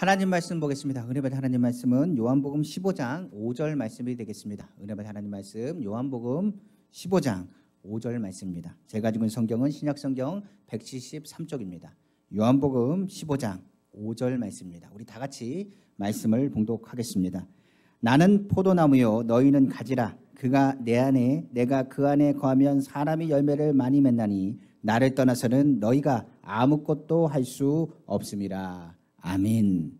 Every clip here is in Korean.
하나님 말씀 보겠습니다. 은혜 받은 하나님 말씀은 요한복음 15장 5절 말씀이 되겠습니다. 은혜 받은 하나님 말씀 요한복음 15장 5절 말씀입니다. 제가 가지고 있는 성경은 신약 성경 173쪽입니다. 요한복음 15장 5절 말씀입니다. 우리 다 같이 말씀을 봉독하겠습니다. 나는 포도나무요 너희는 가지라 그가 내 안에 내가 그 안에 거하면 사람이 열매를 많이 맺나니 나를 떠나서는 너희가 아무것도 할 수 없음이라. 아멘.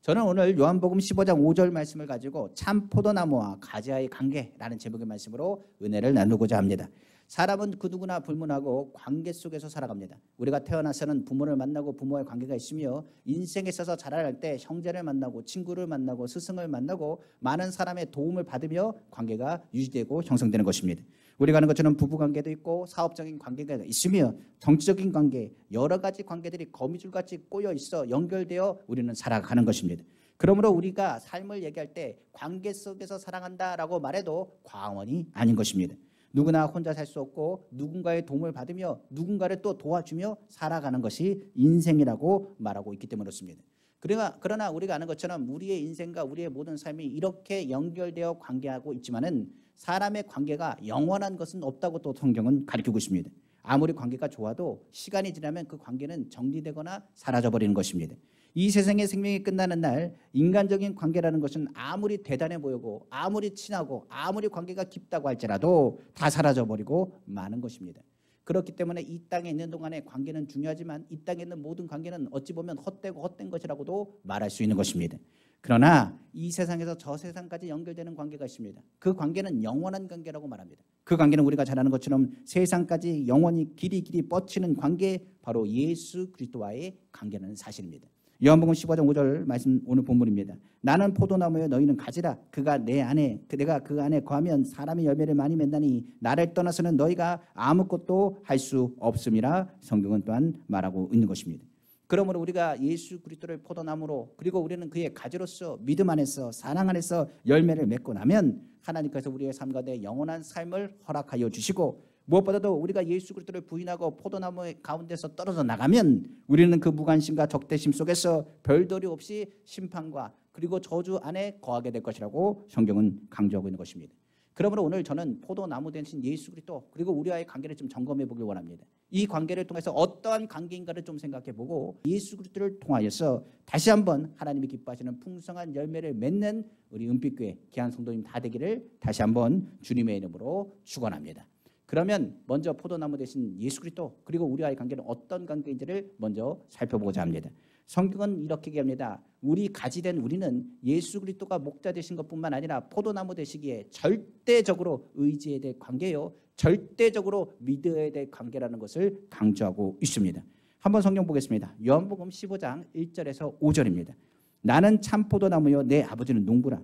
저는 오늘 요한복음 15장 5절 말씀을 가지고 참 포도나무와 가지와의 관계라는 제목의 말씀으로 은혜를 나누고자 합니다. 사람은 그 누구나 불문하고 관계 속에서 살아갑니다. 우리가 태어나서는 부모를 만나고 부모의 관계가 있으며 인생에 있어서 자라날 때 형제를 만나고 친구를 만나고 스승을 만나고 많은 사람의 도움을 받으며 관계가 유지되고 형성되는 것입니다. 우리가 아는 것처럼 부부 관계도 있고 사업적인 관계가 있으며 정치적인 관계 여러 가지 관계들이 거미줄같이 꼬여 있어 연결되어 우리는 살아가는 것입니다. 그러므로 우리가 삶을 얘기할 때 관계 속에서 사랑한다라고 말해도 과언이 아닌 것입니다. 누구나 혼자 살 수 없고 누군가의 도움을 받으며 누군가를 또 도와주며 살아가는 것이 인생이라고 말하고 있기 때문에 그렇습니다. 그러나, 그러나 우리가 아는 것처럼 우리의 인생과 우리의 모든 삶이 이렇게 연결되어 관계하고 있지만은 사람의 관계가 영원한 것은 없다고 또 성경은 가르치고 있습니다. 아무리 관계가 좋아도 시간이 지나면 그 관계는 정리되거나 사라져 버리는 것입니다. 이 세상의 생명이 끝나는 날 인간적인 관계라는 것은 아무리 대단해 보이고 아무리 친하고 아무리 관계가 깊다고 할지라도 다 사라져 버리고 마는 것입니다. 그렇기 때문에 이 땅에 있는 동안에 관계는 중요하지만 이 땅에 있는 모든 관계는 어찌 보면 헛되고 헛된 것이라고도 말할 수 있는 것입니다. 그러나 이 세상에서 저 세상까지 연결되는 관계가 있습니다. 그 관계는 영원한 관계라고 말합니다. 그 관계는 우리가 잘 아는 것처럼 세상까지 영원히 길이 길이 뻗치는 관계 바로 예수 그리스도와의 관계는 사실입니다. 요한복음 15장 5절 말씀 오늘 본문입니다. 나는 포도나무에 너희는 가지라 그가 내 안에 그 내가 그 안에 거하면 사람이 열매를 많이 맺나니 나를 떠나서는 너희가 아무것도 할 수 없음이라 성경은 또한 말하고 있는 것입니다. 그러므로 우리가 예수 그리스도를 포도나무로 그리고 우리는 그의 가지로서 믿음 안에서 사랑 안에서 열매를 맺고 나면 하나님께서 우리의 삶 가운데 영원한 삶을 허락하여 주시고 무엇보다도 우리가 예수 그리스도를 부인하고 포도나무 가운데서 떨어져 나가면 우리는 그 무관심과 적대심 속에서 별도리 없이 심판과 그리고 저주 안에 거하게 될 것이라고 성경은 강조하고 있는 것입니다. 그러므로 오늘 저는 포도나무 대신 예수 그리스도 그리고 우리와의 관계를 좀 점검해 보길 원합니다. 이 관계를 통해서 어떠한 관계인가를 좀 생각해 보고 예수 그리스도를 통하여서 다시 한번 하나님이 기뻐하시는 풍성한 열매를 맺는 우리 은빛교회 귀한 성도님 다 되기를 다시 한번 주님의 이름으로 축원합니다. 그러면 먼저 포도나무 대신 예수 그리스도 그리고 우리와의 관계는 어떤 관계인지를 먼저 살펴보고자 합니다. 성경은 이렇게 얘기합니다. 우리 가지된 우리는 예수 그리스도가 목자 되신 것뿐만 아니라 포도나무 되시기에 절대적으로 의지해야 될 관계요. 절대적으로 믿어야 될 관계라는 것을 강조하고 있습니다. 한번 성경 보겠습니다. 요한복음 15장 1절에서 5절입니다. 나는 참 포도나무요 내 아버지는 농부라.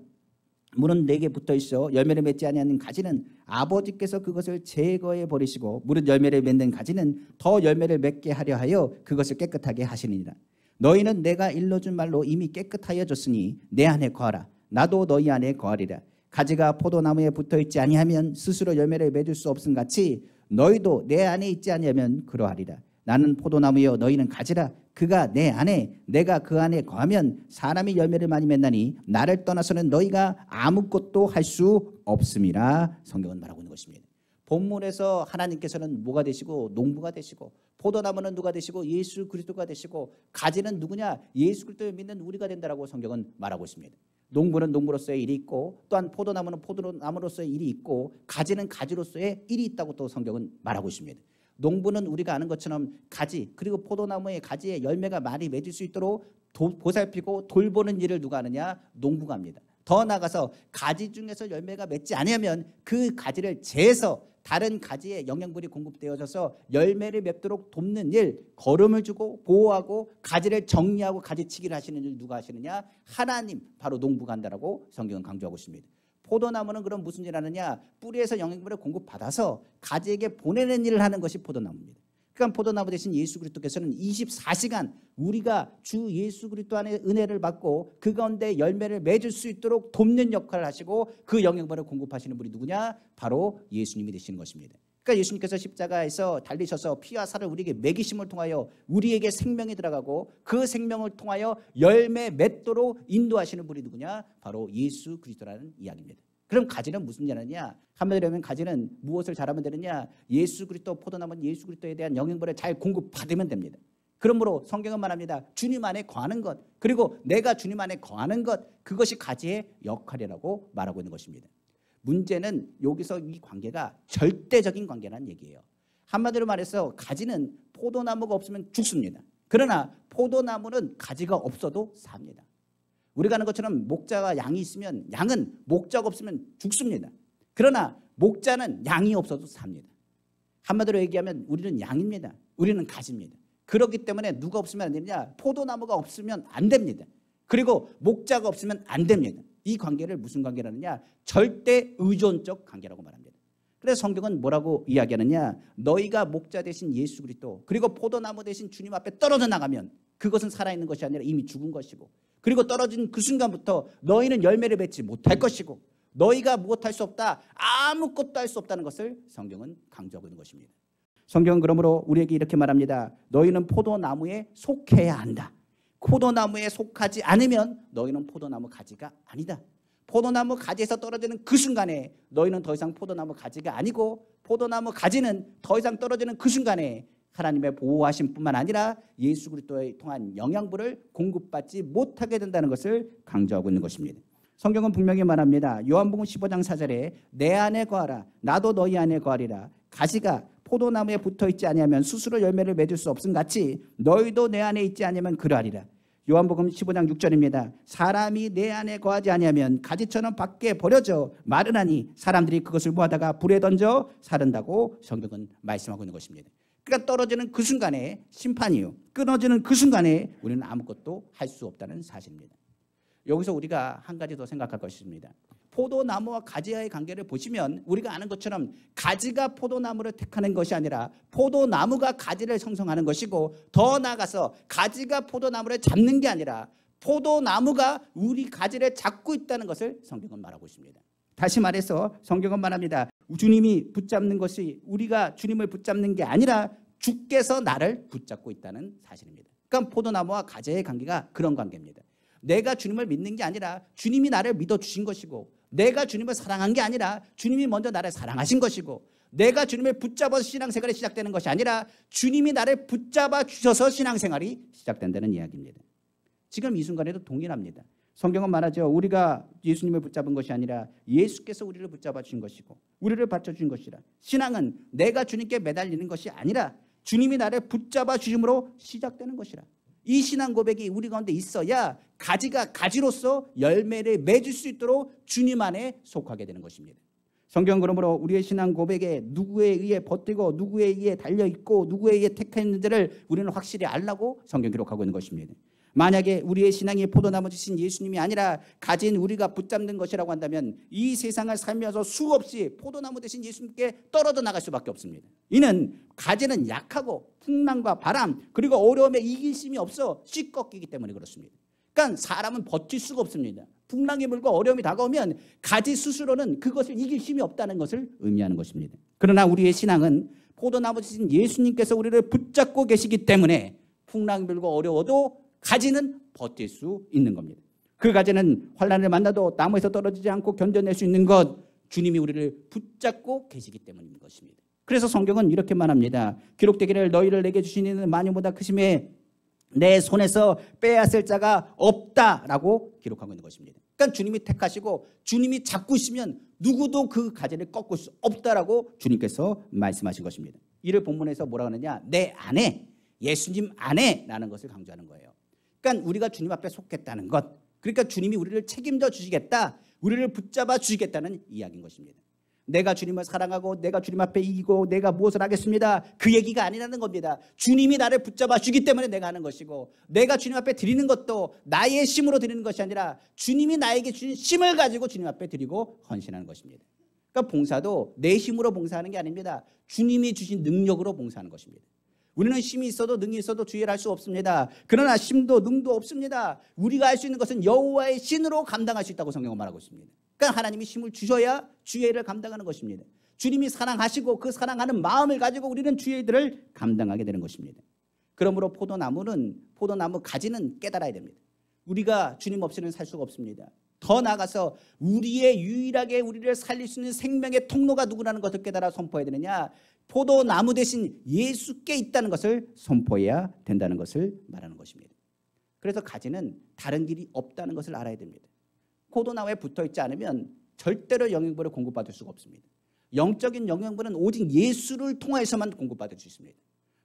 물은 내게 붙어 있어 열매를 맺지 아니하는 가지는 아버지께서 그것을 제거해 버리시고 물은 열매를 맺는 가지는 더 열매를 맺게 하려 하여 그것을 깨끗하게 하시니라. 너희는 내가 일러준 말로 이미 깨끗하여졌으니 내 안에 거하라. 나도 너희 안에 거하리라. 가지가 포도나무에 붙어 있지 아니하면 스스로 열매를 맺을 수 없음 같이 너희도 내 안에 있지 아니하면 그러하리라. 나는 포도나무여 너희는 가지라. 그가 내 안에 내가 그 안에 거하면 사람이 열매를 많이 맺나니 나를 떠나서는 너희가 아무것도 할 수 없음이라 성경은 말하고 있는 것입니다. 본문에서 하나님께서는 뭐가 되시고 농부가 되시고 포도나무는 누가 되시고 예수 그리스도가 되시고 가지는 누구냐 예수 그리스도를 믿는 우리가 된다라고 성경은 말하고 있습니다. 농부는 농부로서의 일이 있고 또한 포도나무는 포도나무로서의 일이 있고 가지는 가지로서의 일이 있다고 또 성경은 말하고 있습니다. 농부는 우리가 아는 것처럼 가지 그리고 포도나무의 가지에 열매가 많이 맺을 수 있도록 도, 보살피고 돌보는 일을 누가 하느냐 농부가 합니다. 더 나가서 가지 중에서 열매가 맺지 않으면 그 가지를 재서 다른 가지에 영양분이 공급되어져서 열매를 맺도록 돕는 일, 걸음을 주고 보호하고 가지를 정리하고 가지치기를 하시는 일 누가 하시느냐? 하나님, 바로 농부가 한다라고 성경은 강조하고 있습니다. 포도나무는 그럼 무슨 일 하느냐? 뿌리에서 영양분을 공급받아서 가지에게 보내는 일을 하는 것이 포도나무입니다. 그러니까 포도나무 대신 예수 그리스도께서는 24시간 우리가 주 예수 그리스도 안에 은혜를 받고 그 가운데 열매를 맺을 수 있도록 돕는 역할을 하시고 그 영양분을 공급하시는 분이 누구냐? 바로 예수님이 되시는 것입니다. 그러니까 예수님께서 십자가에서 달리셔서 피와 살을 우리에게 먹이심을 통하여 우리에게 생명이 들어가고 그 생명을 통하여 열매 맺도록 인도하시는 분이 누구냐? 바로 예수 그리스도라는 이야기입니다. 그럼 가지는 무슨 일이냐? 한마디로 하면 가지는 무엇을 잘하면 되느냐? 예수 그리스도 포도나무는 예수 그리스도에 대한 영양분을 잘 공급받으면 됩니다. 그러므로 성경은 말합니다. 주님 안에 거하는 것 그리고 내가 주님 안에 거하는 것 그것이 가지의 역할이라고 말하고 있는 것입니다. 문제는 여기서 이 관계가 절대적인 관계라는 얘기예요. 한마디로 말해서 가지는 포도나무가 없으면 죽습니다. 그러나 포도나무는 가지가 없어도 삽니다. 우리가 아는 것처럼 목자가 양이 있으면 양은 목자가 없으면 죽습니다. 그러나 목자는 양이 없어도 삽니다. 한마디로 얘기하면 우리는 양입니다. 우리는 가지입니다. 그렇기 때문에 누가 없으면 안 되느냐? 포도나무가 없으면 안 됩니다. 그리고 목자가 없으면 안 됩니다. 이 관계를 무슨 관계라느냐? 절대 의존적 관계라고 말합니다. 그래서 성경은 뭐라고 이야기하느냐? 너희가 목자 대신 예수 그리스도 그리고 포도나무 대신 주님 앞에 떨어져 나가면 그것은 살아있는 것이 아니라 이미 죽은 것이고 그리고 떨어진 그 순간부터 너희는 열매를 맺지 못할 것이고 너희가 무엇할 수 없다 아무것도 할 수 없다는 것을 성경은 강조하고 있는 것입니다. 성경은 그러므로 우리에게 이렇게 말합니다. 너희는 포도나무에 속해야 한다. 포도나무에 속하지 않으면 너희는 포도나무 가지가 아니다. 포도나무 가지에서 떨어지는 그 순간에 너희는 더 이상 포도나무 가지가 아니고 포도나무 가지는 더 이상 떨어지는 그 순간에 하나님의 보호하심뿐만 아니라 예수 그리스도에 통한 영양분을 공급받지 못하게 된다는 것을 강조하고 있는 것입니다. 성경은 분명히 말합니다. 요한복음 15장 4절에 내 안에 거하라 나도 너희 안에 거하리라 가지가 포도나무에 붙어 있지 아니하면 스스로 열매를 맺을 수 없음 같이 너희도 내 안에 있지 아니하면 그러하리라. 요한복음 15장 6절입니다. 사람이 내 안에 거하지 아니하면 가지처럼 밖에 버려져 마르나니 사람들이 그것을 모아다가 불에 던져 사른다고 성경은 말씀하고 있는 것입니다. 그러니까 떨어지는 그 순간에 심판이요. 끊어지는 그 순간에 우리는 아무것도 할 수 없다는 사실입니다. 여기서 우리가 한 가지 더 생각할 것입니다. 포도나무와 가지와의 관계를 보시면 우리가 아는 것처럼 가지가 포도나무를 택하는 것이 아니라 포도나무가 가지를 형성하는 것이고 더 나아가서 가지가 포도나무를 잡는 게 아니라 포도나무가 우리 가지를 잡고 있다는 것을 성경은 말하고 있습니다. 다시 말해서 성경은 말합니다. 주님이 붙잡는 것이 우리가 주님을 붙잡는 게 아니라 주께서 나를 붙잡고 있다는 사실입니다. 그러니까 포도나무와 가지의 관계가 그런 관계입니다. 내가 주님을 믿는 게 아니라 주님이 나를 믿어 주신 것이고 내가 주님을 사랑한 게 아니라 주님이 먼저 나를 사랑하신 것이고 내가 주님을 붙잡아서 신앙생활이 시작되는 것이 아니라 주님이 나를 붙잡아 주셔서 신앙생활이 시작된다는 이야기입니다. 지금 이 순간에도 동일합니다. 성경은 말하죠. 우리가 예수님을 붙잡은 것이 아니라 예수께서 우리를 붙잡아 주신 것이고 우리를 받쳐 주신 것이라. 신앙은 내가 주님께 매달리는 것이 아니라 주님이 나를 붙잡아 주심으로 시작되는 것이라. 이 신앙 고백이 우리 가운데 있어야 가지가 가지로서 열매를 맺을 수 있도록 주님 안에 속하게 되는 것입니다. 성경 그러므로 우리의 신앙 고백에 누구에 의해 버티고 누구에 의해 달려 있고 누구에 의해 택했는지를 우리는 확실히 알라고 성경 기록하고 있는 것입니다. 만약에 우리의 신앙이 포도나무 주신 예수님이 아니라 가진 우리가 붙잡는 것이라고 한다면 이 세상을 살면서 수없이 포도나무 대신 예수님께 떨어져 나갈 수밖에 없습니다. 이는 가지는 약하고 풍랑과 바람 그리고 어려움에 이길심이 없어 씩 꺾이기 때문에 그렇습니다. 그러니까 사람은 버틸 수가 없습니다. 풍랑이 불고 어려움이 다가오면 가지 스스로는 그것을 이길 힘이 없다는 것을 의미하는 것입니다. 그러나 우리의 신앙은 포도나무 주신 예수님께서 우리를 붙잡고 계시기 때문에 풍랑이 불고 어려워도 가지는 버틸 수 있는 겁니다. 그 가지는 환란을 만나도 나무에서 떨어지지 않고 견뎌낼 수 있는 것 주님이 우리를 붙잡고 계시기 때문인 것입니다. 그래서 성경은 이렇게 말합니다. 기록되기를 너희를 내게 주신 이는 만유보다 크심에 내 손에서 빼앗을 자가 없다라고 기록하고 있는 것입니다. 그러니까 주님이 택하시고 주님이 잡고 있으면 누구도 그 가지를 꺾을 수 없다라고 주님께서 말씀하신 것입니다. 이를 본문에서 뭐라 하느냐? 내 안에 예수님 안에라는 것을 강조하는 거예요. 그러니까 우리가 주님 앞에 속겠다는 것. 그러니까 주님이 우리를 책임져 주시겠다. 우리를 붙잡아 주시겠다는 이야기인 것입니다. 내가 주님을 사랑하고 내가 주님 앞에 이기고 내가 무엇을 하겠습니다. 그 얘기가 아니라는 겁니다. 주님이 나를 붙잡아 주기 때문에 내가 하는 것이고 내가 주님 앞에 드리는 것도 나의 힘으로 드리는 것이 아니라 주님이 나에게 주신 힘을 가지고 주님 앞에 드리고 헌신하는 것입니다. 그러니까 봉사도 내 힘으로 봉사하는 게 아닙니다. 주님이 주신 능력으로 봉사하는 것입니다. 우리는 힘이 있어도 능이 있어도 주의를 할 수 없습니다. 그러나 힘도 능도 없습니다. 우리가 할 수 있는 것은 여호와의 신으로 감당할 수 있다고 성경은 말하고 있습니다. 그러니까 하나님이 힘을 주셔야 주의를 감당하는 것입니다. 주님이 사랑하시고 그 사랑하는 마음을 가지고 우리는 주의 일들을 감당하게 되는 것입니다. 그러므로 포도나무는 포도나무 가지는 깨달아야 됩니다. 우리가 주님 없이는 살 수가 없습니다. 더 나아가서 우리의 유일하게 우리를 살릴 수 있는 생명의 통로가 누구라는 것을 깨달아 선포해야 되느냐? 포도나무 대신 예수께 있다는 것을 선포해야 된다는 것을 말하는 것입니다. 그래서 가지는 다른 길이 없다는 것을 알아야 됩니다. 포도나무에 붙어 있지 않으면 절대로 영양분을 공급받을 수가 없습니다. 영적인 영양분은 오직 예수를 통하여서만 공급받을 수 있습니다.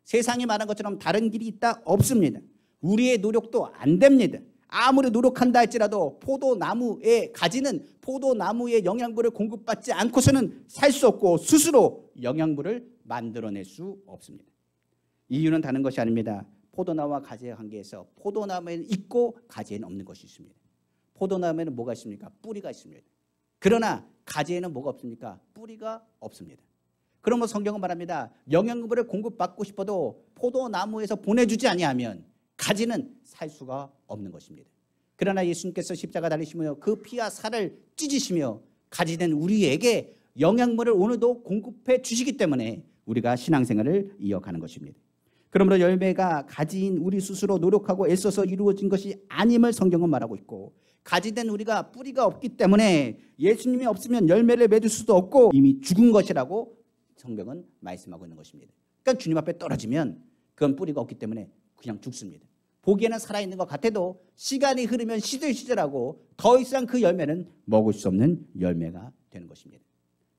세상이 말한 것처럼 다른 길이 있다 없습니다. 우리의 노력도 안 됩니다. 아무리 노력한다 할지라도 포도나무의 가지는 포도나무의 영양분을 공급받지 않고서는 살 수 없고 스스로 영양분을 만들어낼 수 없습니다. 이유는 다른 것이 아닙니다. 포도나무와 가지의 관계에서 포도나무에는 있고 가지에는 없는 것이 있습니다. 포도나무에는 뭐가 있습니까? 뿌리가 있습니다. 그러나 가지에는 뭐가 없습니까? 뿌리가 없습니다. 그러면 성경은 말합니다. 영양분을 공급받고 싶어도 포도나무에서 보내주지 아니하면 가지는 살 수가 없는 것입니다. 그러나 예수님께서 십자가 달리시며 그 피와 살을 찢으시며 가지는 우리에게 영양분을 오늘도 공급해 주시기 때문에 우리가 신앙생활을 이어가는 것입니다. 그러므로 열매가 가지인 우리 스스로 노력하고 애써서 이루어진 것이 아님을 성경은 말하고 있고 가지된 우리가 뿌리가 없기 때문에 예수님이 없으면 열매를 맺을 수도 없고 이미 죽은 것이라고 성경은 말씀하고 있는 것입니다. 그러니까 주님 앞에 떨어지면 그건 뿌리가 없기 때문에 그냥 죽습니다. 보기에는 살아있는 것 같아도 시간이 흐르면 시들시들하고 더 이상 그 열매는 먹을 수 없는 열매가 되는 것입니다.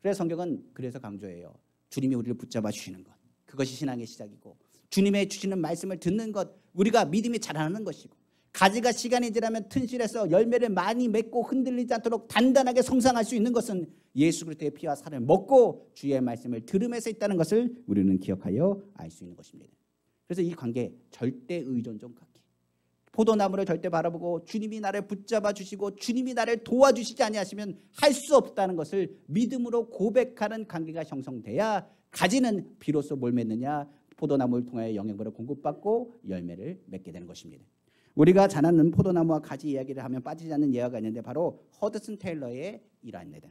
그래서 성경은 그래서 강조해요. 주님이 우리를 붙잡아 주시는 것. 그것이 신앙의 시작이고 주님의 주시는 말씀을 듣는 것 우리가 믿음이 자라는 것이고 가지가 시간이 지나면 튼실해서 열매를 많이 맺고 흔들리지 않도록 단단하게 성장할 수 있는 것은 예수 그리스도의 피와 살을 먹고 주의 말씀을 들음에서 있다는 것을 우리는 기억하여 알 수 있는 것입니다. 그래서 이 관계 절대 의존적 관계. 포도나무를 절대 바라보고 주님이 나를 붙잡아 주시고 주님이 나를 도와주시지 아니하시면 할 수 없다는 것을 믿음으로 고백하는 관계가 형성돼야 가지는 비로소 뭘 맺느냐 포도나무를 통하여 영양분을 공급받고 열매를 맺게 되는 것입니다. 우리가 잘 아는 포도나무와 가지 이야기를 하면 빠지지 않는 예화가 있는데 바로 허드슨 테일러의 일화입니다.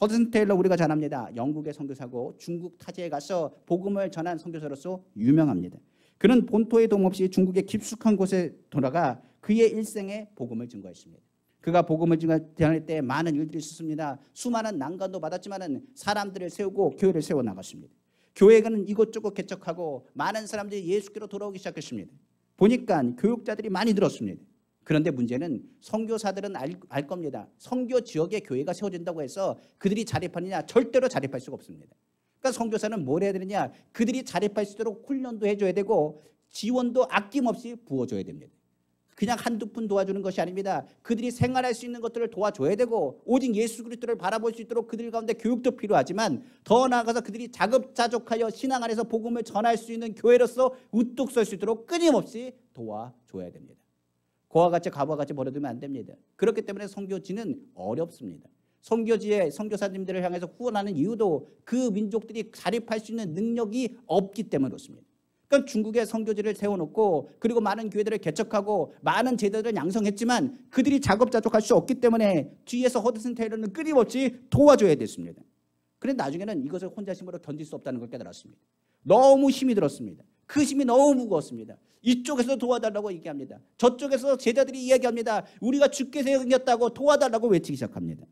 허드슨 테일러 우리가 잘 압니다. 영국의 선교사고 중국 타지에 가서 복음을 전한 선교사로서 유명합니다. 그는 본토의 도움 없이 중국의 깊숙한 곳에 돌아가 그의 일생에 복음을 증거했습니다. 그가 복음을 증거할 때 많은 일들이 있었습니다. 수많은 난관도 받았지만은 사람들을 세우고 교회를 세워 나갔습니다. 교회는 이곳저곳 개척하고 많은 사람들이 예수께로 돌아오기 시작했습니다. 보니까 교육자들이 많이 늘었습니다. 그런데 문제는 선교사들은 알, 알 겁니다. 선교 지역에 교회가 세워진다고 해서 그들이 자립하느냐 절대로 자립할 수가 없습니다. 그러니까 선교사는 뭘 해야 되느냐? 그들이 자립할 수 있도록 훈련도 해줘야 되고 지원도 아낌없이 부어줘야 됩니다. 그냥 한두 푼 도와주는 것이 아닙니다. 그들이 생활할 수 있는 것들을 도와줘야 되고 오직 예수 그리스도를 바라볼 수 있도록 그들 가운데 교육도 필요하지만 더 나아가서 그들이 자급자족하여 신앙 안에서 복음을 전할 수 있는 교회로서 우뚝 설 수 있도록 끊임없이 도와줘야 됩니다. 고와 같이 가와 같이 버려두면 안 됩니다. 그렇기 때문에 선교지는 어렵습니다. 선교지에 선교사님들을 향해서 후원하는 이유도 그 민족들이 자립할 수 있는 능력이 없기 때문에 그렇습니다. 그러니까 중국에 선교지를 세워놓고 그리고 많은 교회들을 개척하고 많은 제자들을 양성했지만 그들이 작업자족할 수 없기 때문에 뒤에서 허드슨 테일러는 끊임없이 도와줘야 됐습니다. 그런데 나중에는 이것을 혼자 힘으로 견딜 수 없다는 걸 깨달았습니다. 너무 힘이 들었습니다. 그 힘이 너무 무거웠습니다. 이쪽에서 도와달라고 얘기합니다. 저쪽에서 제자들이 이야기합니다. 우리가 죽게 생겼다고 도와달라고 외치기 시작합니다.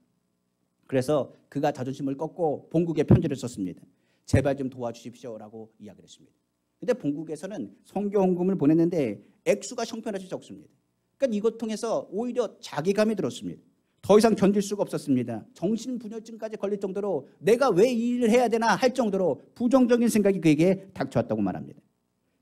그래서 그가 자존심을 꺾고 본국에 편지를 썼습니다. 제발 좀 도와주십시오라고 이야기를 했습니다. 근데 본국에서는 성교 헌금을 보냈는데 액수가 형편없이 적습니다. 그러니까 이것 통해서 오히려 자기감이 들었습니다. 더 이상 견딜 수가 없었습니다. 정신분열증까지 걸릴 정도로 내가 왜 이 일을 해야 되나 할 정도로 부정적인 생각이 그에게 닥쳐왔다고 말합니다.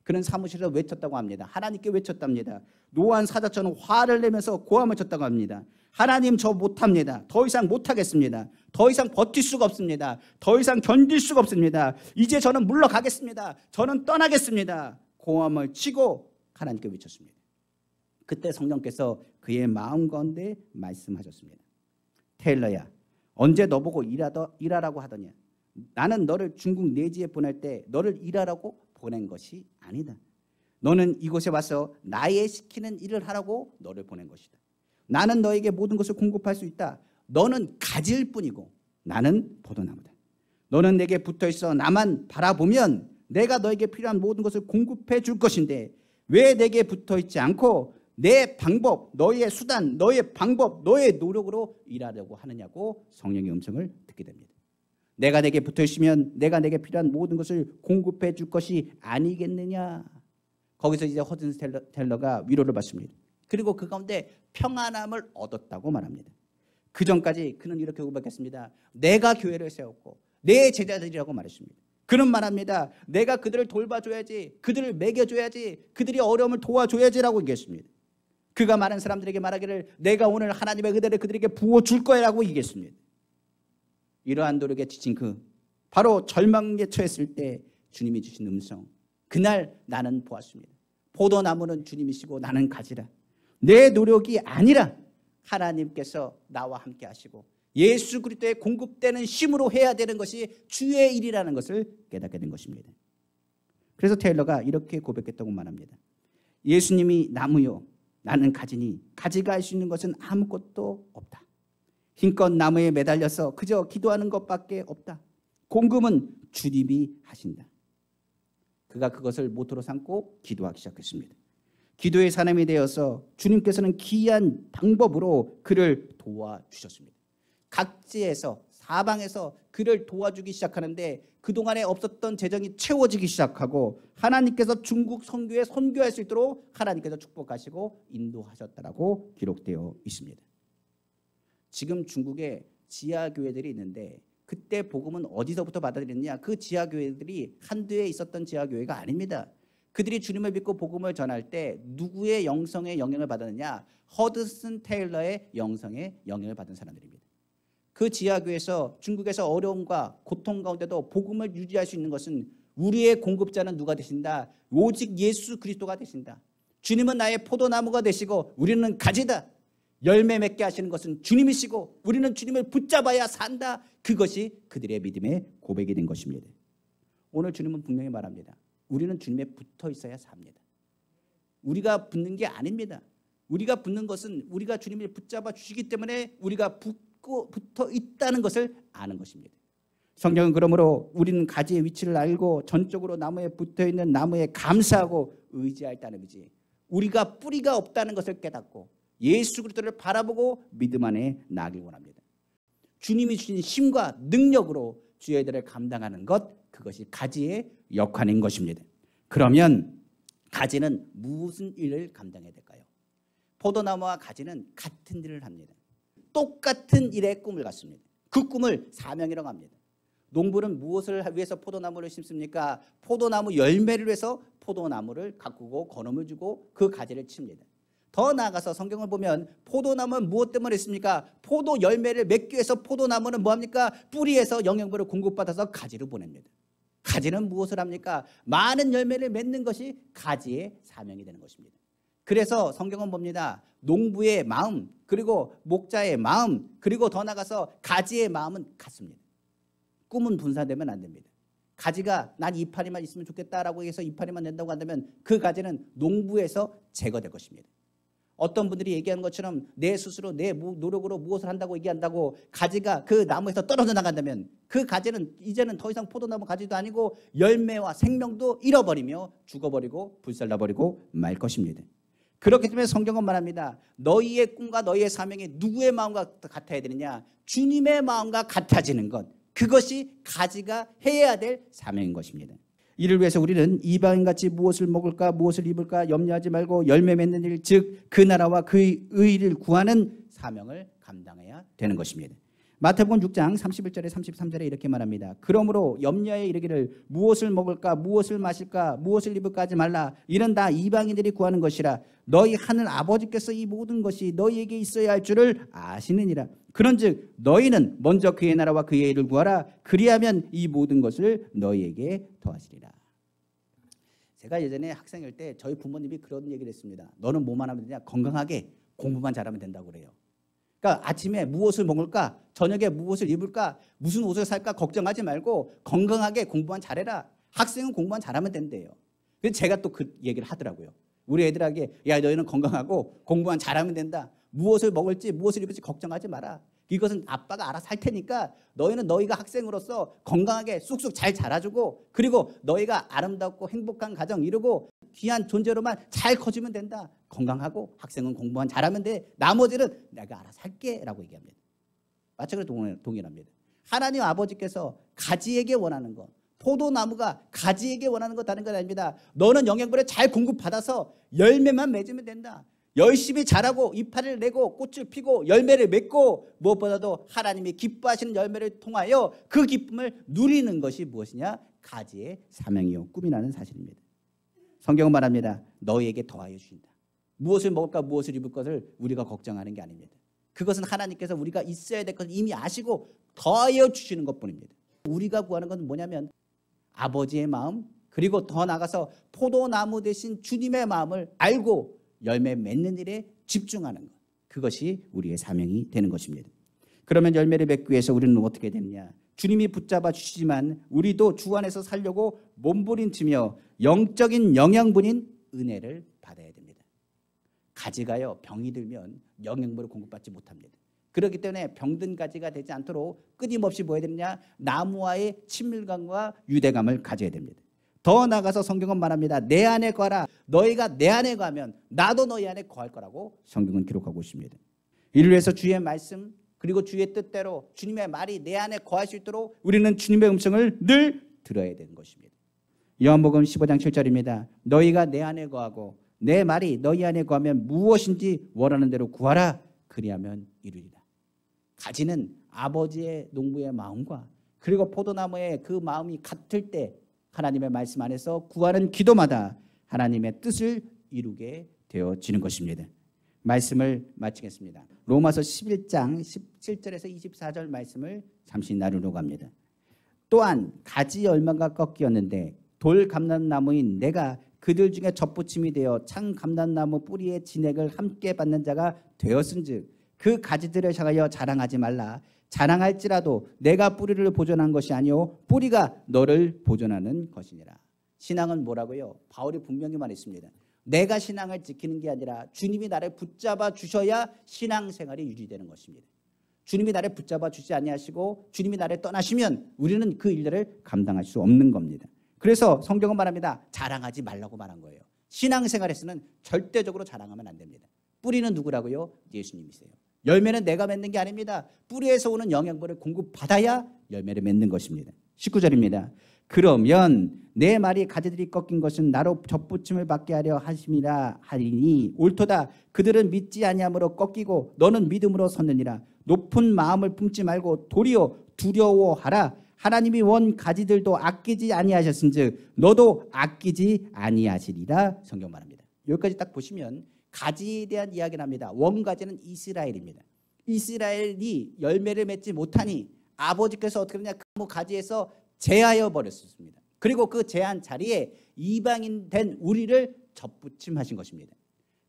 그는 사무실에서 외쳤다고 합니다. 하나님께 외쳤답니다. 노안 사자처럼 화를 내면서 고함을 쳤다고 합니다. 하나님 저 못합니다. 더 이상 못하겠습니다. 더 이상 버틸 수가 없습니다. 더 이상 견딜 수가 없습니다. 이제 저는 물러가겠습니다. 저는 떠나겠습니다. 고함을 치고 하나님께 외쳤습니다. 그때 성령께서 그의 마음 가운데 말씀하셨습니다. 테일러야, 언제 너보고 일하더, 일하라고 하더냐? 나는 너를 중국 내지에 보낼 때 너를 일하라고 보낸 것이 아니다. 너는 이곳에 와서 나의 시키는 일을 하라고 너를 보낸 것이다. 나는 너에게 모든 것을 공급할 수 있다. 너는 가질 뿐이고 나는 포도나무다. 너는 내게 붙어 있어 나만 바라보면 내가 너에게 필요한 모든 것을 공급해 줄 것인데 왜 내게 붙어 있지 않고 내 방법, 너의 수단, 너의 방법, 너의 노력으로 일하려고 하느냐고 성령의 음성을 듣게 됩니다. 내가 내게 붙어 있으면 내가 내게 필요한 모든 것을 공급해 줄 것이 아니겠느냐. 거기서 이제 허든 텔러가 위로를 받습니다. 그리고 그 가운데 평안함을 얻었다고 말합니다. 그 전까지 그는 이렇게 고백했습니다. 내가 교회를 세웠고 내 제자들이라고 말했습니다. 그는 말합니다. 내가 그들을 돌봐줘야지, 그들을 먹여줘야지, 그들이 어려움을 도와줘야지라고 얘기했습니다. 그가 많은 사람들에게 말하기를 내가 오늘 하나님의 그대를 그들에게 부어줄 거야라고 얘기했습니다. 이러한 노력에 지친 그 바로 절망에 처했을 때 주님이 주신 음성 그날 나는 보았습니다. 포도나무는 주님이시고 나는 가지라. 내 노력이 아니라 하나님께서 나와 함께 하시고 예수 그리스도의 공급되는 힘으로 해야 되는 것이 주의 일이라는 것을 깨닫게 된 것입니다. 그래서 테일러가 이렇게 고백했다고 말합니다. 예수님이 나무요 나는 가지니 가지가 할 수 있는 것은 아무것도 없다. 힘껏 나무에 매달려서 그저 기도하는 것밖에 없다. 공급은 주님이 하신다. 그가 그것을 모토로 삼고 기도하기 시작했습니다. 기도의 사람이 되어서 주님께서는 기이한 방법으로 그를 도와주셨습니다. 각지에서 사방에서 그를 도와주기 시작하는데 그동안에 없었던 재정이 채워지기 시작하고 하나님께서 중국 선교에 선교할 수 있도록 하나님께서 축복하시고 인도하셨다라고 기록되어 있습니다. 지금 중국에 지하 교회들이 있는데 그때 복음은 어디서부터 받아들였냐? 그 지하 교회들이 한두에 있었던 지하 교회가 아닙니다. 그들이 주님을 믿고 복음을 전할 때 누구의 영성의 영향을 받았느냐? 허드슨 테일러의 영성의 영향을 받은 사람들입니다. 그 지하교에서 중국에서 어려움과 고통 가운데도 복음을 유지할 수 있는 것은 우리의 공급자는 누가 되신다? 오직 예수 그리스도가 되신다. 주님은 나의 포도나무가 되시고 우리는 가지다. 열매 맺게 하시는 것은 주님이시고 우리는 주님을 붙잡아야 산다. 그것이 그들의 믿음의 고백이 된 것입니다. 오늘 주님은 분명히 말합니다. 우리는 주님에 붙어 있어야 삽니다. 우리가 붙는 게 아닙니다. 우리가 붙는 것은 우리가 주님을 붙잡아 주시기 때문에 우리가 붙고 붙어 있다는 것을 아는 것입니다. 성경은 그러므로 우리는 가지의 위치를 알고 전적으로 나무에 붙어 있는 나무에 감사하고 의지하였다는 거지. 우리가 뿌리가 없다는 것을 깨닫고 예수 그리스도를 바라보고 믿음 안에 나길 원합니다. 주님이 주신 힘과 능력으로 주의 들을 감당하는 것 그것이 가지의 역할인 것입니다. 그러면 가지는 무슨 일을 감당해야 될까요? 포도나무와 가지는 같은 일을 합니다. 똑같은 일의 꿈을 갖습니다. 그 꿈을 사명이라고 합니다. 농부는 무엇을 위해서 포도나무를 심습니까? 포도나무 열매를 위해서 포도나무를 가꾸고 건음을 주고 그 가지를 칩니다. 더 나아가서 성경을 보면 포도나무는 무엇 때문에 있습니까? 포도 열매를 맺기 위해서 포도나무는 뭐합니까? 뿌리에서 영양분을 공급받아서 가지로 보냅니다. 가지는 무엇을 합니까? 많은 열매를 맺는 것이 가지의 사명이 되는 것입니다. 그래서 성경은 봅니다. 농부의 마음, 그리고 목자의 마음, 그리고 더 나가서 가지의 마음은 같습니다. 꿈은 분산되면 안 됩니다. 가지가 난 이파리만 있으면 좋겠다라고 해서 이파리만 낸다고 한다면 그 가지는 농부에서 제거될 것입니다. 어떤 분들이 얘기하는 것처럼 내 스스로 내 노력으로 무엇을 한다고 얘기한다고 가지가 그 나무에서 떨어져 나간다면 그 가지는 이제는 더 이상 포도나무 가지도 아니고 열매와 생명도 잃어버리며 죽어버리고 불살라버리고 말 것입니다. 그렇기 때문에 성경은 말합니다. 너희의 꿈과 너희의 사명이 누구의 마음과 같아야 되느냐? 주님의 마음과 같아지는 것. 그것이 가지가 해야 될 사명인 것입니다. 이를 위해서 우리는 이방인같이 무엇을 먹을까 무엇을 입을까 염려하지 말고 열매 맺는 일 즉 그 나라와 그의 의를 구하는 사명을 감당해야 되는 것입니다. 마태복음 6장 31절에 33절에 이렇게 말합니다. 그러므로 염려에 이르기를 무엇을 먹을까 무엇을 마실까 무엇을 입을까 하지 말라 이런 다 이방인들이 구하는 것이라 너희 하늘 아버지께서 이 모든 것이 너희에게 있어야 할 줄을 아시느니라 그런즉 너희는 먼저 그의 나라와 그의 일을 구하라 그리하면 이 모든 것을 너희에게 더하시리라 제가 예전에 학생일 때 저희 부모님이 그런 얘기를 했습니다 너는 뭐만 하면 되냐 건강하게 공부만 잘하면 된다고 그래요 그러니까 아침에 무엇을 먹을까, 저녁에 무엇을 입을까, 무슨 옷을 살까 걱정하지 말고 건강하게 공부만 잘해라. 학생은 공부만 잘하면 된대요. 그래서 제가 또 그 얘기를 하더라고요. 우리 애들에게 야 너희는 건강하고 공부만 잘하면 된다. 무엇을 먹을지 무엇을 입을지 걱정하지 마라. 이것은 아빠가 알아서 할 테니까 너희는 너희가 학생으로서 건강하게 쑥쑥 잘 자라주고 그리고 너희가 아름답고 행복한 가정 이루고 귀한 존재로만 잘 커지면 된다. 건강하고 학생은 공부만 잘하면 돼. 나머지는 내가 알아서 할게 라고 얘기합니다. 마찬가지로 동일합니다. 하나님 아버지께서 가지에게 원하는 것, 포도나무가 가지에게 원하는 것 다른 건 아닙니다. 너는 영양분을 잘 공급받아서 열매만 맺으면 된다. 열심히 자라고 이파를 내고 꽃을 피고 열매를 맺고 무엇보다도 하나님이 기뻐하시는 열매를 통하여 그 기쁨을 누리는 것이 무엇이냐? 가지의 사명이요 꿈이라는 사실입니다. 성경은 말합니다. 너희에게 더하여 주신다. 무엇을 먹을까 무엇을 입을 것을 우리가 걱정하는 게 아닙니다. 그것은 하나님께서 우리가 있어야 될 것을 이미 아시고 더하여 주시는 것뿐입니다. 우리가 구하는 것은 뭐냐면 아버지의 마음 그리고 더 나가서 포도나무 대신 주님의 마음을 알고 열매 맺는 일에 집중하는 것. 그것이 우리의 사명이 되는 것입니다. 그러면 열매를 맺기 위해서 우리는 어떻게 되느냐? 주님이 붙잡아 주시지만 우리도 주 안에서 살려고 몸부림치며 영적인 영양분인 은혜를 받아야 됩니다. 가지가요 병이 들면 영양분을 공급받지 못합니다. 그렇기 때문에 병든 가지가 되지 않도록 끊임없이 뭐 해야 되느냐? 나무와의 친밀감과 유대감을 가져야 됩니다. 더 나가서 성경은 말합니다. 내 안에 거라. 너희가 내 안에 가면 나도 너희 안에 거할 거라고 성경은 기록하고 있습니다. 이를 위해서 주의 말씀 그리고 주의 뜻대로 주님의 말이 내 안에 거할 수 있도록 우리는 주님의 음성을 늘 들어야 되는 것입니다. 요한복음 15장 7절입니다. 너희가 내 안에 거하고 내 말이 너희 안에 거하면 무엇인지 원하는 대로 구하라. 그리하면 이루리라. 가지는 아버지의 농부의 마음과 그리고 포도나무의 그 마음이 같을 때 하나님의 말씀 안에서 구하는 기도마다 하나님의 뜻을 이루게 되어지는 것입니다. 말씀을 마치겠습니다. 로마서 11장 17절에서 24절 말씀을 잠시 나누려고 합니다. 또한 가지 열매가 꺾이었는데 돌 감람나무인 내가 그들 중에 접붙임이 되어 창 감람나무 뿌리의 진액을 함께 받는 자가 되었은즉 그 가지들을 향하여 자랑하지 말라 자랑할지라도 내가 뿌리를 보존한 것이 아니요 뿌리가 너를 보존하는 것이니라. 신앙은 뭐라고요? 바울이 분명히 말했습니다. 내가 신앙을 지키는 게 아니라 주님이 나를 붙잡아 주셔야 신앙 생활이 유지되는 것입니다. 주님이 나를 붙잡아 주지 아니하시고 주님이 나를 떠나시면 우리는 그 일들을 감당할 수 없는 겁니다. 그래서 성경은 말합니다. 자랑하지 말라고 말한 거예요. 신앙생활에서는 절대적으로 자랑하면 안 됩니다. 뿌리는 누구라고요? 예수님이세요. 열매는 내가 맺는 게 아닙니다. 뿌리에서 오는 영양분을 공급받아야 열매를 맺는 것입니다. 19절입니다. 그러면 내 말이 가지들이 꺾인 것은 나로 접붙임을 받게 하려 하심이라 하리니 옳도다 그들은 믿지 아니함으로 꺾이고 너는 믿음으로 섰느니라 높은 마음을 품지 말고 도리어 두려워하라 하나님이 원 가지들도 아끼지 아니하셨은즉 너도 아끼지 아니하시리라 성경 말합니다. 여기까지 딱 보시면 가지에 대한 이야기를 합니다. 원가지는 이스라엘입니다. 이스라엘이 열매를 맺지 못하니 아버지께서 어떻게 했냐 그 가지에서 제하여 버렸습니다. 그리고 그 제한 자리에 이방인 된 우리를 접붙임하신 것입니다.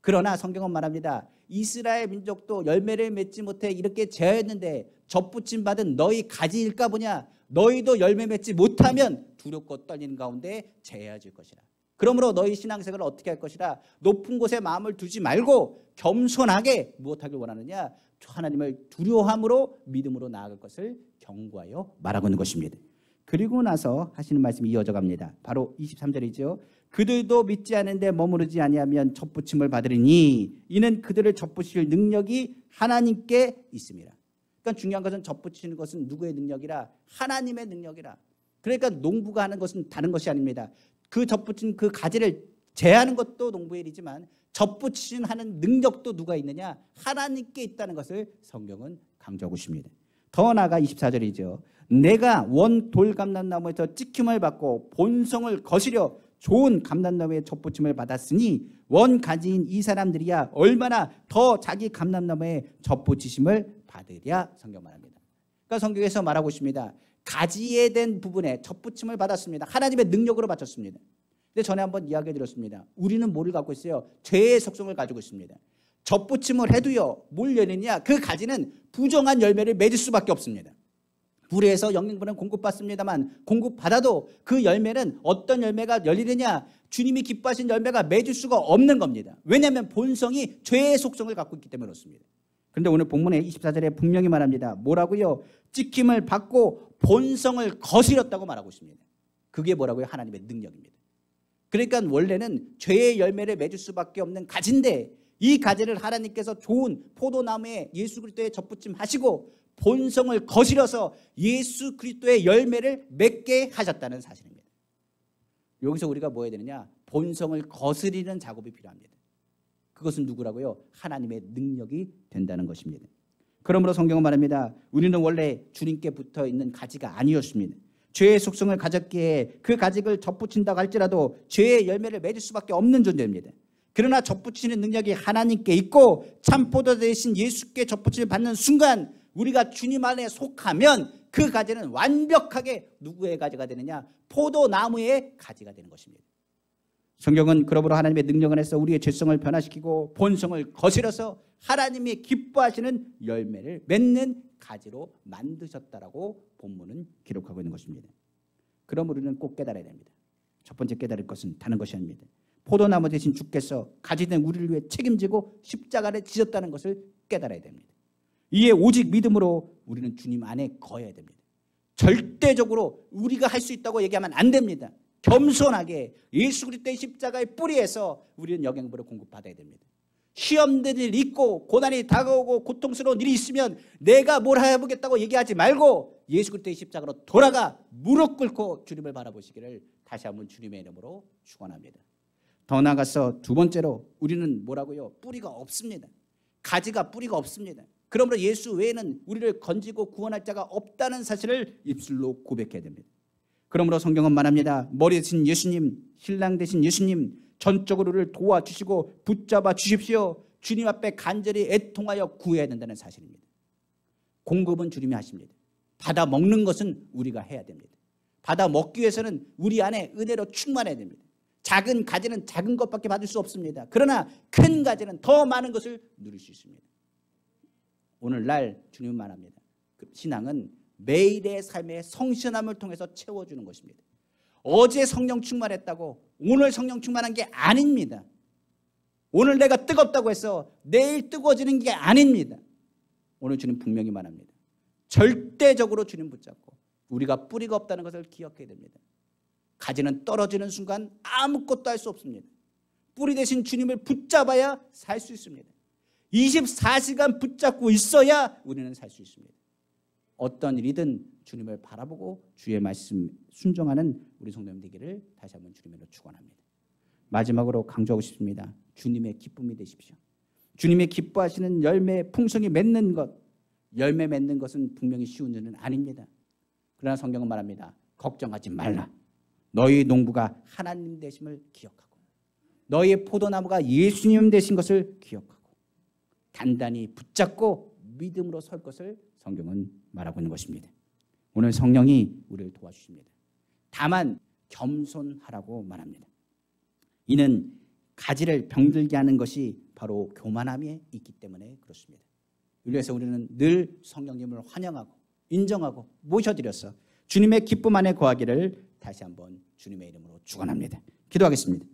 그러나 성경은 말합니다. 이스라엘 민족도 열매를 맺지 못해 이렇게 제하였는데 접붙임 받은 너희 가지일까 보냐 너희도 열매 맺지 못하면 두렵고 떨리는 가운데 제하여질 것이라. 그러므로 너희 신앙생활을 어떻게 할 것이라 높은 곳에 마음을 두지 말고 겸손하게 무엇하길 원하느냐 하나님을 두려함으로 믿음으로 나아갈 것을 경고하여 말하고 있는 것입니다. 그리고 나서 하시는 말씀이 이어져 갑니다. 바로 23절이죠. 그들도 믿지 않은데 머무르지 아니하면 접붙임을 받으리니 이는 그들을 접붙일 능력이 하나님께 있습니다. 그러니까 중요한 것은 접붙이는 것은 누구의 능력이라 하나님의 능력이라. 그러니까 농부가 하는 것은 다른 것이 아닙니다. 그 접붙인 그 가지를 제하는 것도 농부의 일이지만 접붙이는 하는 능력도 누가 있느냐? 하나님께 있다는 것을 성경은 강조하고 있습니다. 더 나아가 24절이죠. 내가 원 돌 감람나무에서 찍힘을 받고 본성을 거스려 좋은 감람나무의 접붙임을 받았으니 원 가지인 이 사람들이야 얼마나 더 자기 감람나무의 접붙이심을 받으랴 성경 말합니다. 그러니까 성경에서 말하고 있습니다. 가지에 된 부분에 접붙임을 받았습니다. 하나님의 능력으로 바쳤습니다. 근데 전에 한번 이야기 드렸습니다. 우리는 뭐를 갖고 있어요? 죄의 속성을 가지고 있습니다. 접붙임을 해도요. 뭘 열리냐? 그 가지는 부정한 열매를 맺을 수밖에 없습니다. 불에서 영양분은 공급받습니다만 공급받아도 그 열매는 어떤 열매가 열리느냐? 주님이 기뻐하신 열매가 맺을 수가 없는 겁니다. 왜냐하면 본성이 죄의 속성을 갖고 있기 때문에 그렇습니다. 그런데 오늘 본문의 24절에 분명히 말합니다. 뭐라고요? 찍힘을 받고 본성을 거스렸다고 말하고 있습니다. 그게 뭐라고요? 하나님의 능력입니다. 그러니까 원래는 죄의 열매를 맺을 수밖에 없는 가지인데 이 가지를 하나님께서 좋은 포도나무에 예수 그리스도에 접붙임 하시고 본성을 거스려서 예수 그리스도의 열매를 맺게 하셨다는 사실입니다. 여기서 우리가 뭐 해야 되느냐? 본성을 거스리는 작업이 필요합니다. 그것은 누구라고요? 하나님의 능력이 된다는 것입니다. 그러므로 성경은 말합니다. 우리는 원래 주님께 붙어 있는 가지가 아니었습니다. 죄의 속성을 가졌기에 그 가지를 접붙인다고 할지라도 죄의 열매를 맺을 수밖에 없는 존재입니다. 그러나 접붙이는 능력이 하나님께 있고 참 포도 대신 예수께 접붙임을 받는 순간 우리가 주님 안에 속하면 그 가지는 완벽하게 누구의 가지가 되느냐? 포도나무의 가지가 되는 것입니다. 성경은 그러므로 하나님의 능력 안에서 우리의 죄성을 변화시키고 본성을 거스려서 하나님이 기뻐하시는 열매를 맺는 가지로 만드셨다라고 본문은 기록하고 있는 것입니다. 그럼 우리는 꼭 깨달아야 됩니다. 첫 번째 깨달을 것은 다른 것이 아닙니다. 포도나무 대신 주께서 가지된 우리를 위해 책임지고 십자가를 지셨다는 것을 깨달아야 됩니다. 이에 오직 믿음으로 우리는 주님 안에 거해야 됩니다. 절대적으로 우리가 할 수 있다고 얘기하면 안 됩니다. 겸손하게 예수 그리스도의 십자가의 뿌리에서 우리는 영양분을 공급받아야 됩니다. 시험들이 있고 고난이 다가오고 고통스러운 일이 있으면 내가 뭘 해보겠다고 얘기하지 말고 예수 그리스도의 십자가로 돌아가 무릎 꿇고 주님을 바라보시기를 다시 한번 주님의 이름으로 축원합니다. 더 나아가서 두 번째로 우리는 뭐라고요? 뿌리가 없습니다. 가지가 뿌리가 없습니다. 그러므로 예수 외에는 우리를 건지고 구원할 자가 없다는 사실을 입술로 고백해야 됩니다. 그러므로 성경은 말합니다. 머리 대신 예수님, 신랑 대신 예수님, 전적으로 를 도와주시고 붙잡아 주십시오. 주님 앞에 간절히 애통하여 구해야 된다는 사실입니다. 공급은 주님이 하십니다. 받아 먹는 것은 우리가 해야 됩니다. 받아 먹기 위해서는 우리 안에 은혜로 충만해야 됩니다. 작은 가지는 작은 것밖에 받을 수 없습니다. 그러나 큰 가지는 더 많은 것을 누릴 수 있습니다. 오늘날 주님 말합니다. 그 신앙은 매일의 삶의 성신함을 통해서 채워주는 것입니다. 어제 성령 충만했다고 오늘 성령 충만한 게 아닙니다. 오늘 내가 뜨겁다고 해서 내일 뜨거워지는 게 아닙니다. 오늘 주님 분명히 말합니다. 절대적으로 주님 붙잡고 우리가 뿌리가 없다는 것을 기억해야 됩니다. 가지는 떨어지는 순간 아무것도 할 수 없습니다. 뿌리 대신 주님을 붙잡아야 살 수 있습니다. 24시간 붙잡고 있어야 우리는 살 수 있습니다. 어떤 일이든 주님을 바라보고 주의 말씀 순종하는 우리 성도님 되기를 다시 한번 주님으로 축원합니다. 마지막으로 강조하고 싶습니다. 주님의 기쁨이 되십시오. 주님의 기뻐하시는 열매 풍성이 맺는 것, 열매 맺는 것은 분명히 쉬운 일은 아닙니다. 그러나 성경은 말합니다. 걱정하지 말라. 너희 농부가 하나님 되심을 기억하고 너희의 포도나무가 예수님 되신 것을 기억하고 단단히 붙잡고 믿음으로 설 것을 성경은 말하고 있는 것입니다. 오늘 성령이 우리를 도와주십니다. 다만 겸손하라고 말합니다. 이는 가지를 병들게 하는 것이 바로 교만함에 있기 때문에 그렇습니다. 그래서 우리는 늘 성령님을 환영하고 인정하고 모셔드려서 주님의 기쁨 안에 거하기를 다시 한번 주님의 이름으로 축원합니다. 기도하겠습니다.